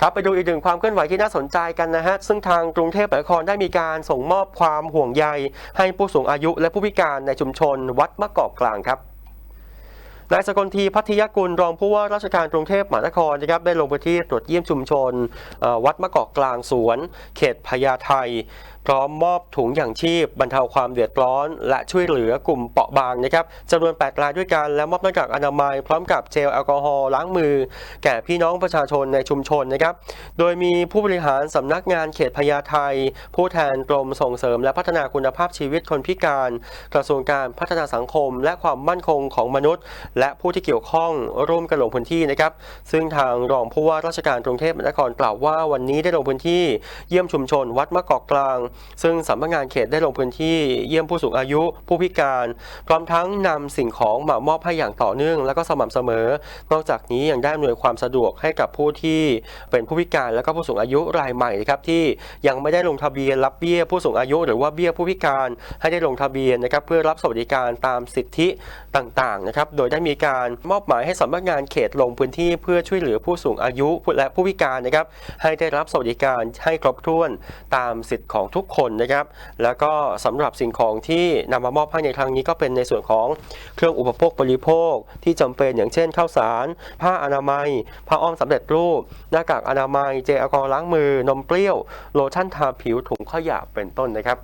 ครับไปดูอีกหนึ่งความเคลื่อนไหวที่น่าสนใจกันนะฮะ ซึ่งทางกรุงเทพมหานครได้มีการส่งมอบความห่วงใย ให้ผู้สูงอายุและผู้พิการในชุมชนวัดมะกอกกลางครับ นายสกลทีพัทยกุลรองผู้ว่าราชการกรุงเทพมหานครนะครับได้ลงพื้นที่ตรวจเยี่ยมชุมชน วัดมะกอกกลางสวน เขตพญาไทพร้อมมอบถุงอย่างชีพ บรรเทาความเดือดร้อน และช่วยเหลือกลุ่มเปราะบางนะครับจำนวน 8 รายด้วยกันและมอบหน้ากากอนามัย พร้อมกับเจลแอลกอฮอล์ล้างมือ แก่พี่น้องประชาชนในชุมชนนะครับโดยมีผู้บริหารสำนักงานเขตพญาไทผู้แทนกรมส่งเสริม และพัฒนาคุณภาพชีวิตคนพิการ กระทรวงการพัฒนาสังคม และความมั่นคงของมนุษย์และผู้ที่เกี่ยวข้องร่วมกันลงพื้นที่นะครับ ซึ่งทางรองผู้ว่าราชการกรุงเทพมหานครกล่าวว่าวันนี้ได้ลงพื้นที่เยี่ยมชุมชนวัดมะกอกกลาง ซึ่งสำนักงานเขตได้ลงพื้นที่เยี่ยมผู้สูงอายุผู้พิการ พร้อมทั้งนำสิ่งของมามอบให้อย่างต่อเนื่อง และก็สม่ำเสมอ นอกจากนี้ยังได้อำนวยความสะดวกให้กับผู้ที่เป็นผู้พิการและก็ผู้สูงอายุรายใหม่นะครับที่ยังไม่ได้ลงทะเบียนรับเบี้ยผู้สูงอายุ หรือว่าเบี้ยผู้พิการให้ได้ลงทะเบียนนะครับเพื่อรับสวัสดิการตามสิทธิต่างๆนะครับโดยได้มีการมอบหมายให้สำนักงานเขตลงพื้นที่เพื่อช่วยเหลือผู้สูงอายุและผู้พิการนะครับให้ได้รับสวัสดิการให้ครบถ้วนตามสิทธิ์ของทุกคนนะครับ แล้วก็สำหรับสิ่งของที่นำมามอบให้ในครั้งนี้ก็เป็นในส่วนของเครื่องอุปโภคบริโภค ที่จำเป็นอย่างเช่นข้าวสาร ผ้าอนามัย ผ้าอ้อมสำเร็จรูป หน้ากากอนามัย เจลแอลกอฮอล์ล้างมือ นมเปรี้ยว โลชั่นทาผิวถุงขยะเป็นต้นนะครับ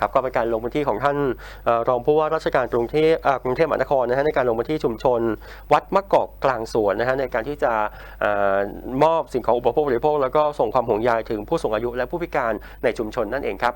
ครับก็เป็นการลงพื้นที่ของท่านรองผู้ว่าราชการกรุงเทพกรุงเทพมหานครนะฮะในการลงพื้นที่ชุมชน วัดมะกอกกลางสวนนะฮะในการที่จะมอบสิ่งของอุปโภคบริโภค แล้วก็ส่งความห่วงใยถึงผู้สูงอายุและผู้พิการในชุมชนนั่นเองครับ